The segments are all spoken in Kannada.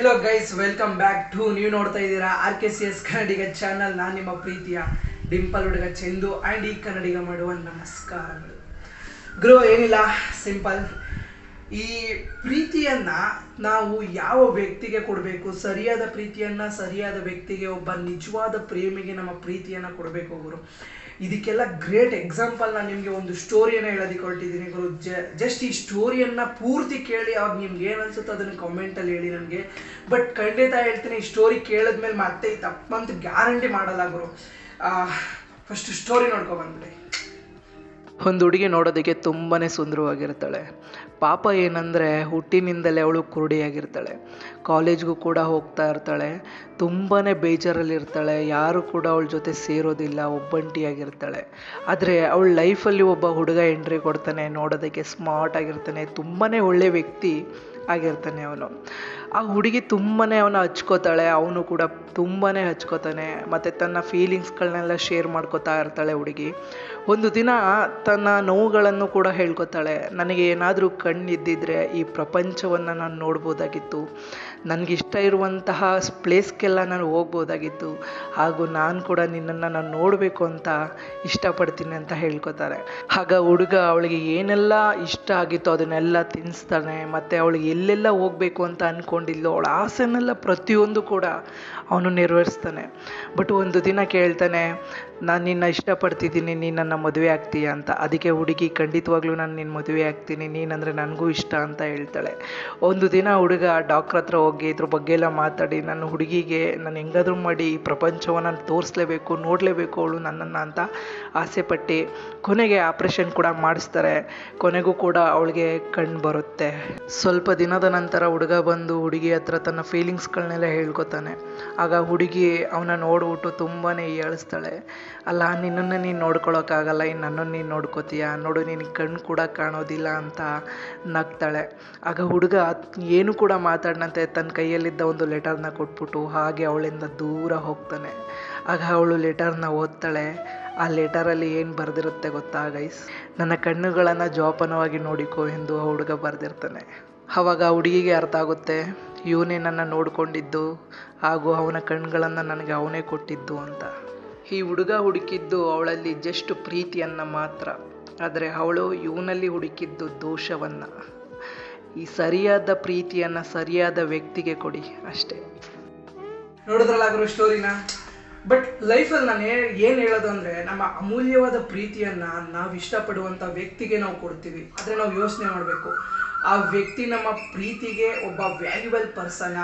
Hello guys welcome back to ನೀವು ನೋಡ್ತಾ ಇದ್ದೀರಾ R K C S Kannadiga channel ನಾನು ನಿಮ್ಮ ಪ್ರೀತಿಯ ಡಿಂಪಲ್ ಹುಡುಗ ಚೆಂದು ಆ್ಯಂಡ್ ಈ ಕನ್ನಡಿಗ ಮಾಡುವ ನಮಸ್ಕಾರಗಳು. ಗ್ರೋ, ಏನಿಲ್ಲ ಸಿಂಪಲ್ ಈ ಪ್ರೀತಿಯನ್ನು ನಾವು ಯಾವ ವ್ಯಕ್ತಿಗೆ ಕೊಡಬೇಕು? ಸರಿಯಾದ ಪ್ರೀತಿಯನ್ನು, ಸರಿಯಾದ ವ್ಯಕ್ತಿಗೆ ಒಬ್ಬ ನಿಜವಾದ ಪ್ರೇಮಿಗೆ ನಮ್ಮ ಪ್ರೀತಿಯನ್ನು ಕೊಡಬೇಕು ಗುರು. ಇದಕ್ಕೆಲ್ಲ ಗ್ರೇಟ್ ಎಕ್ಸಾಂಪಲ್ ನಾನು ನಿಮಗೆ ಒಂದು ಸ್ಟೋರಿಯನ್ನು ಹೇಳೋದಕ್ಕೆ ಹೊರಟಿದ್ದೀನಿ ಗುರು. ಜಸ್ಟ್ ಈ ಸ್ಟೋರಿಯನ್ನು ಪೂರ್ತಿ ಕೇಳಿ ಅವಾಗ ನಿಮ್ಗೆ ಏನು ಅನ್ಸುತ್ತೋ ಅದನ್ನು ಕಮೆಂಟಲ್ಲಿ ಹೇಳಿ ನನಗೆ. ಬಟ್ ಖಂಡಿತ ಹೇಳ್ತೀನಿ, ಈ ಸ್ಟೋರಿ ಕೇಳಿದ್ಮೇಲೆ ಮತ್ತೆ ತಪ್ಪಂತ ಗ್ಯಾರಂಟಿ ಮಾಡಲ್ಲ ಗುರು. ಫಸ್ಟ್ ಸ್ಟೋರಿ ನೋಡ್ಕೊ ಬಂದ್ಬಿಡಿ. ಒಂದು ಹುಡುಗಿ ನೋಡೋದಕ್ಕೆ ತುಂಬಾ ಸುಂದರವಾಗಿರ್ತಾಳೆ. ಪಾಪ ಏನಂದರೆ ಹುಟ್ಟಿನಿಂದಲೇ ಅವಳು ಕುರುಡಿಯಾಗಿರ್ತಾಳೆ. ಕಾಲೇಜ್ಗೂ ಕೂಡ ಹೋಗ್ತಾ ಇರ್ತಾಳೆ. ತುಂಬಾ ಬೇಜಾರಲ್ಲಿರ್ತಾಳೆ. ಯಾರು ಕೂಡ ಅವಳ ಜೊತೆ ಸೇರೋದಿಲ್ಲ. ಒಬ್ಬಂಟಿಯಾಗಿರ್ತಾಳೆ. ಆದರೆ ಅವಳ ಲೈಫಲ್ಲಿ ಒಬ್ಬ ಹುಡುಗ ಎಂಟ್ರಿ ಕೊಡ್ತಾನೆ, ನೋಡೋದಕ್ಕೆ ಸ್ಮಾರ್ಟ್ ಆಗಿರ್ತಾನೆ ತುಂಬಾ ಒಳ್ಳೆಯ ವ್ಯಕ್ತಿ ಆಗಿರ್ತಾನೆ ಅವನು. ಆ ಹುಡುಗಿ ತುಂಬಾ ಅವನ ಹಚ್ಕೋತಾಳೆ, ಅವನು ಕೂಡ ತುಂಬಾ ಹಚ್ಕೋತಾನೆ, ಮತ್ತು ತನ್ನ ಫೀಲಿಂಗ್ಸ್ಗಳನ್ನೆಲ್ಲ ಶೇರ್ ಮಾಡ್ಕೋತಾ ಇರ್ತಾಳೆ ಹುಡುಗಿ. ಒಂದು ದಿನ ತನ್ನ ನೋವುಗಳನ್ನು ಕೂಡ ಹೇಳ್ಕೊತಾಳೆ, ನನಗೆ ಏನಾದರೂ ಕಣ್ಣಿದ್ದಿದ್ರೆ ಈ ಪ್ರಪಂಚವನ್ನು ನಾನು ನೋಡ್ಬೋದಾಗಿತ್ತು. ನನಗಿಷ್ಟ ಇರುವಂತಹ ಪ್ಲೇಸ್ಗೆಲ್ಲ ನಾನು ಹೋಗ್ಬೋದಾಗಿತ್ತು. ಹಾಗೂ ನಾನು ಕೂಡ ನಿನ್ನನ್ನು ನಾನು ನೋಡಬೇಕು ಅಂತ ಇಷ್ಟಪಡ್ತೀನಿ ಅಂತ ಹೇಳ್ಕೊತಾರೆ. ಆಗ ಹುಡುಗ ಅವಳಿಗೆ ಏನೆಲ್ಲ ಇಷ್ಟ ಆಗಿತ್ತು ಅದನ್ನೆಲ್ಲ ತಿನ್ನಿಸ್ತಾನೆ ಮತ್ತು ಅವಳಿಗೆ ಎಲ್ಲೆಲ್ಲ ಹೋಗಬೇಕು ಅಂತ ಅಂದ್ಕೊಂಡಿದ್ಲು ಅವಳ ಆಸೆನೆಲ್ಲ ಪ್ರತಿಯೊಂದು ಕೂಡ ಅವನು ನೆರವೇರಿಸ್ತಾನೆ. ಬಟ್ ಒಂದು ದಿನ ಕೇಳ್ತಾನೆ, ನಾನು ನಿನ್ನ ಇಷ್ಟಪಡ್ತಿದ್ದೀನಿ, ನೀನು ನನ್ನ ಮದುವೆ ಆಗ್ತೀಯ ಅಂತ. ಅದಕ್ಕೆ ಹುಡುಗಿ, ಖಂಡಿತವಾಗ್ಲೂ ನಾನು ನಿನ್ನ ಮದುವೆ ಆಗ್ತೀನಿ, ನೀನಂದರೆ ನನಗೂ ಇಷ್ಟ ಅಂತ ಹೇಳ್ತಾಳೆ. ಒಂದು ದಿನ ಹುಡುಗ ಡಾಕ್ಟ್ರ್ ಹತ್ರ ಹೋಗಿ, ಇದ್ರ ಬಗ್ಗೆ ಎಲ್ಲ ಮಾತಾಡಿ, ನನ್ನ ಹುಡುಗಿಗೆ ನಾನು ಹೆಂಗಾದ್ರೂ ಮಾಡಿ, ಈ ಪ್ರಪಂಚವನ್ನು ತೋರಿಸ್ಲೇಬೇಕು, ನೋಡಲೇಬೇಕು ಅವಳು ನನ್ನನ್ನು ಅಂತ ಆಸೆಪಟ್ಟು ಕೊನೆಗೆ ಆಪ್ರೇಷನ್ ಕೂಡ ಮಾಡಿಸ್ತಾರೆ. ಕೊನೆಗೂ ಕೂಡ ಅವಳಿಗೆ ಕಣ್ಣು ಬರುತ್ತೆ. ಸ್ವಲ್ಪ ದಿನದ ನಂತರ ಹುಡುಗ ಬಂದು ಹುಡುಗಿ ಹತ್ರ ತನ್ನ ಫೀಲಿಂಗ್ಸ್ಗಳನ್ನೆಲ್ಲ ಹೇಳ್ಕೊತಾನೆ. ಆಗ ಹುಡುಗಿ ಅವನ ನೋಡ್ಬಿಟ್ಟು ತುಂಬಾ ಏಳಿಸ್ತಾಳೆ. ಅಲ್ಲ, ನಿನ್ನನ್ನು ನೀನು ನೋಡ್ಕೊಳೋಕ್ಕಾಗಲ್ಲ ಇನ್ನು ನನ್ನನ್ನು ನೀನು ನೋಡ್ಕೋತೀಯ? ನೋಡು ನಿನಗೆ ಕಣ್ಣು ಕೂಡ ಕಾಣೋದಿಲ್ಲ ಅಂತ ನಗ್ತಾಳೆ. ಆಗ ಹುಡುಗ ಏನು ಕೂಡ ಮಾತಾಡನಂತೆ, ತನ್ನ ಕೈಯಲ್ಲಿದ್ದ ಒಂದು ಲೆಟರ್ನ ಕೊಟ್ಬಿಟ್ಟು ಹಾಗೆ ಅವಳಿಂದ ದೂರ ಹೋಗ್ತಾನೆ. ಆಗ ಅವಳು ಲೆಟರ್ನ ಓದ್ತಾಳೆ. ಆ ಲೆಟರಲ್ಲಿ ಏನು ಬರೆದಿರುತ್ತೆ ಗೊತ್ತಾ ಗೈಸ್ ನನ್ನ ಕಣ್ಣುಗಳನ್ನು ಜೋಪಾನವಾಗಿ ನೋಡಿಕೋ ಎಂದು ಆ ಹುಡುಗ ಬರೆದಿರ್ತಾನೆ. ಆವಾಗ ಹುಡುಗಿಗೆ ಅರ್ಥ ಆಗುತ್ತೆ, ಇವನೇ ನನ್ನ ನೋಡಿಕೊಂಡಿದ್ದು ಹಾಗೂ ಅವನ ಕಣ್ಗಳನ್ನು ನನಗೆ ಅವನೇ ಕೊಟ್ಟಿದ್ದು ಅಂತ. ಈ ಹುಡುಗ ಹುಡುಕಿದ್ದು ಅವಳಲ್ಲಿ ಜಸ್ಟ್ ಪ್ರೀತಿಯನ್ನು ಮಾತ್ರ, ಆದರೆ ಅವಳು ಇವನಲ್ಲಿ ಹುಡುಕಿದ್ದು ದೋಷವನ್ನು. ಈ ಸರಿಯಾದ ಪ್ರೀತಿಯನ್ನು ಸರಿಯಾದ ವ್ಯಕ್ತಿಗೆ ಕೊಡಿ ಅಷ್ಟೇ. ನೋಡಿದ್ರಲ್ಲಾಗಿರೋ ಸ್ಟೋರಿನ ಬಟ್ ಲೈಫಲ್ಲಿ ನಾನು ಏನು ಹೇಳೋದು ಅಂದರೆ, ನಮ್ಮ ಅಮೂಲ್ಯವಾದ ಪ್ರೀತಿಯನ್ನು ನಾವು ಇಷ್ಟಪಡುವಂಥ ವ್ಯಕ್ತಿಗೆ ನಾವು ಕೊಡ್ತೀವಿ. ಆದರೆ ನಾವು ಯೋಚನೆ ಮಾಡಬೇಕು, ಆ ವ್ಯಕ್ತಿ ನಮ್ಮ ಪ್ರೀತಿಗೆ ಒಬ್ಬ ವ್ಯಾಲ್ಯೂಬಲ್ ಪರ್ಸನ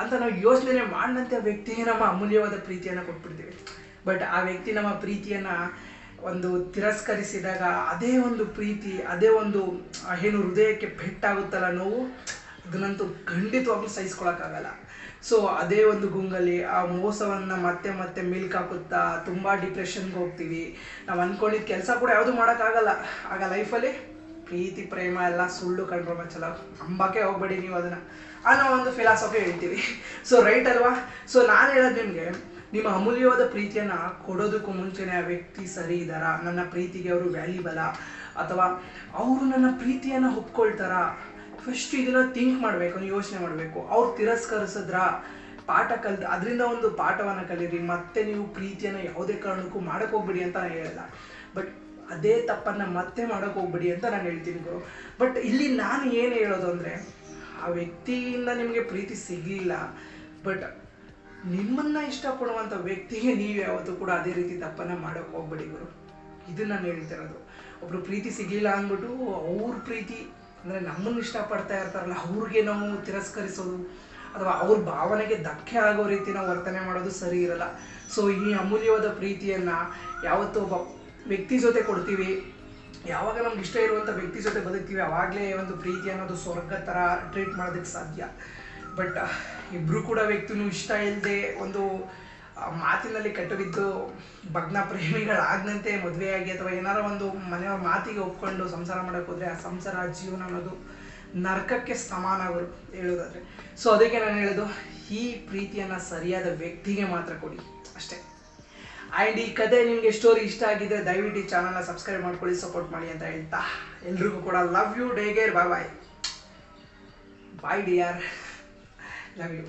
ಅಂತ ನಾವು ಯೋಚನೆ ಮಾಡಿದಂಥ ವ್ಯಕ್ತಿಗೆ ನಮ್ಮ ಅಮೂಲ್ಯವಾದ ಪ್ರೀತಿಯನ್ನು ಕೊಟ್ಬಿಡ್ತೀವಿ. ಬಟ್ ಆ ವ್ಯಕ್ತಿ ನಮ್ಮ ಪ್ರೀತಿಯನ್ನು ಒಂದು ತಿರಸ್ಕರಿಸಿದಾಗ, ಅದೇ ಒಂದು ಪ್ರೀತಿ, ಅದೇ ಒಂದು ಏನು ಹೃದಯಕ್ಕೆ ಪೆಟ್ಟಾಗುತ್ತಲ್ಲ ನೋವು ಅದನ್ನಂತೂ ಖಂಡಿತವಾಗ್ಲೂ ಸಹಿಸ್ಕೊಳಕ್ಕಾಗಲ್ಲ. ಸೊ ಅದೇ ಒಂದು ಗುಂಗಲ್ಲಿ ಆ ಮೋಸವನ್ನು ಮತ್ತೆ ಮತ್ತೆ ಮಿಲ್ಕ್ ಹಾಕುತ್ತಾ ತುಂಬ ಡಿಪ್ರೆಷನ್ಗೆ ಹೋಗ್ತೀವಿ. ನಾವು ಅಂದ್ಕೊಂಡಿದ್ದ ಕೆಲಸ ಕೂಡ ಯಾವುದು ಮಾಡೋಕ್ಕಾಗಲ್ಲ. ಆಗ ಲೈಫಲ್ಲಿ ಪ್ರೀತಿ, ಪ್ರೇಮ ಎಲ್ಲ ಸುಳ್ಳು ಕಂಡ್ರೆ ಮಚ್ಚಲ. ಅಂಬಾಕೆ ಹೋಗ್ಬೇಡಿ ನೀವು ಅದನ್ನು. ಅನ್ನೋ ಒಂದು ಫಿಲಾಸಫಿ ಹೇಳ್ತೀವಿ. ಸೊ ರೈಟ್ ಅಲ್ವಾ? ಸೊ ನಾನು ಹೇಳೋದು ನಿಮಗೆ, ನಿಮ್ಮ ಅಮೂಲ್ಯವಾದ ಪ್ರೀತಿಯನ್ನು ಕೊಡೋದಕ್ಕೂ ಮುಂಚೆನೇ ಆ ವ್ಯಕ್ತಿ ಸರಿ ಇದ್ದಾರಾ? ನನ್ನ ಪ್ರೀತಿಗೆ ಅವರು ವ್ಯಾಲ್ಯೂಬಲ ಅಥವಾ ಅವರು ನನ್ನ ಪ್ರೀತಿಯನ್ನು ಒಪ್ಕೊಳ್ತಾರ? ಫಸ್ಟ್ ಇದನ್ನ ಥಿಂಕ್ ಮಾಡಬೇಕು ಯೋಚನೆ ಮಾಡಬೇಕು. ಅವ್ರು ತಿರಸ್ಕರಿಸಿದ್ರ ಪಾಠ ಕಲ್ ಅದರಿಂದ ಒಂದು ಪಾಠವನ್ನು ಕಲೀರಿ. ಮತ್ತೆ ನೀವು ಪ್ರೀತಿಯನ್ನು ಯಾವುದೇ ಕಾರಣಕ್ಕೂ ಮಾಡಕ್ಕೆ ಹೋಗ್ಬಿಡಿ ಅಂತ ನಾನು ಹೇಳಲ್ಲ ಬಟ್ ಅದೇ ತಪ್ಪನ್ನು ಮತ್ತೆ ಮಾಡೋಕೆ ಹೋಗ್ಬಿಡಿ ಅಂತ ನಾನು ಹೇಳ್ತೀನಿ ಗುರು. ಬಟ್ ಇಲ್ಲಿ ನಾನು ಏನು ಹೇಳೋದು ಅಂದರೆ, ಆ ವ್ಯಕ್ತಿಯಿಂದ ನಿಮಗೆ ಪ್ರೀತಿ ಸಿಗಲಿಲ್ಲ ಬಟ್ ನಿಮ್ಮನ್ನು ಇಷ್ಟಪಡುವಂಥ ವ್ಯಕ್ತಿಗೆ ನೀವು ಯಾವತ್ತೂ ಕೂಡ ಅದೇ ರೀತಿ ತಪ್ಪನ್ನು ಮಾಡೋಕೆ ಹೋಗ್ಬೇಡಿ ಗುರು. ಇದು ನಾನು ಹೇಳ್ತಿರೋದು. ಒಬ್ರು ಪ್ರೀತಿ ಸಿಗಲಿಲ್ಲ ಅಂದ್ಬಿಟ್ಟು ಅವ್ರ ಪ್ರೀತಿ ಅಂದರೆ ನಮ್ಮನ್ನು ಇಷ್ಟಪಡ್ತಾ ಇರ್ತಾರಲ್ಲ, ಅವ್ರಿಗೆ ನಾವು ತಿರಸ್ಕರಿಸೋದು, ಅಥವಾ ಅವ್ರ ಭಾವನೆಗೆ ಧಕ್ಕೆ ಆಗೋ ರೀತಿ ನಾವು ವರ್ತನೆ ಮಾಡೋದು ಸರಿ ಇರಲ್ಲ. ಸೊ ಈ ಅಮೂಲ್ಯವಾದ ಪ್ರೀತಿಯನ್ನು ಯಾವತ್ತೂ ಒಬ್ಬ ವ್ಯಕ್ತಿ ಜೊತೆ ಕೊಡ್ತೀವಿ, ಯಾವಾಗ ನಮ್ಗೆ ಇಷ್ಟ ಇರುವಂಥ ವ್ಯಕ್ತಿ ಜೊತೆ ಬದುಕ್ತೀವಿ, ಅವಾಗಲೇ ಒಂದು ಪ್ರೀತಿ ಅನ್ನೋದು ಸ್ವರ್ಗ ಥರ ಟ್ರೀಟ್ ಮಾಡೋದಕ್ಕೆ ಸಾಧ್ಯ. ಬಟ್ ಇಬ್ಬರು ಕೂಡ ವ್ಯಕ್ತಿನೂ ಇಷ್ಟ ಇಲ್ಲದೆ ಒಂದು ಮಾತಿನಲ್ಲಿ ಕಟ್ಟಬಿದ್ದು ಭಗ್ನ ಪ್ರೇಮಿಗಳಾಗದಂತೆ ಮದುವೆಯಾಗಿ ಅಥವಾ ಏನಾರ ಒಂದು ಮನೆಯವ್ರ ಮಾತಿಗೆ ಒಪ್ಕೊಂಡು ಸಂಸಾರ ಮಾಡಕ್ ಹೋದರೆ ಆ ಸಂಸಾರ ಜೀವನ ಅನ್ನೋದು ನರಕಕ್ಕೆ ಸಮಾನ ಅವರು ಹೇಳೋದಾದರೆ. ಸೊ ಅದಕ್ಕೆ ನಾನು ಹೇಳೋದು, ಈ ಪ್ರೀತಿಯನ್ನು ಸರಿಯಾದ ವ್ಯಕ್ತಿಗೆ ಮಾತ್ರ ಕೊಡಿ, ಅಷ್ಟೇ. ಆ್ಯಂಡ್ ಈ ಕತೆ ನಿಮಗೆ ಸ್ಟೋರಿ ಇಷ್ಟ ಆಗಿದ್ರೆ ದಯವಿಟ್ಟು ಈ ಚಾನಲ್ನ ಸಬ್ಸ್ಕ್ರೈಬ್ ಮಾಡ್ಕೊಳ್ಳಿ ಸಪೋರ್ಟ್ ಮಾಡಿ ಅಂತ ಹೇಳ್ತಾ ಎಲ್ರಿಗೂ ಕೂಡ ಲವ್ ಯು ಡೇ gear bye bye bye dear love you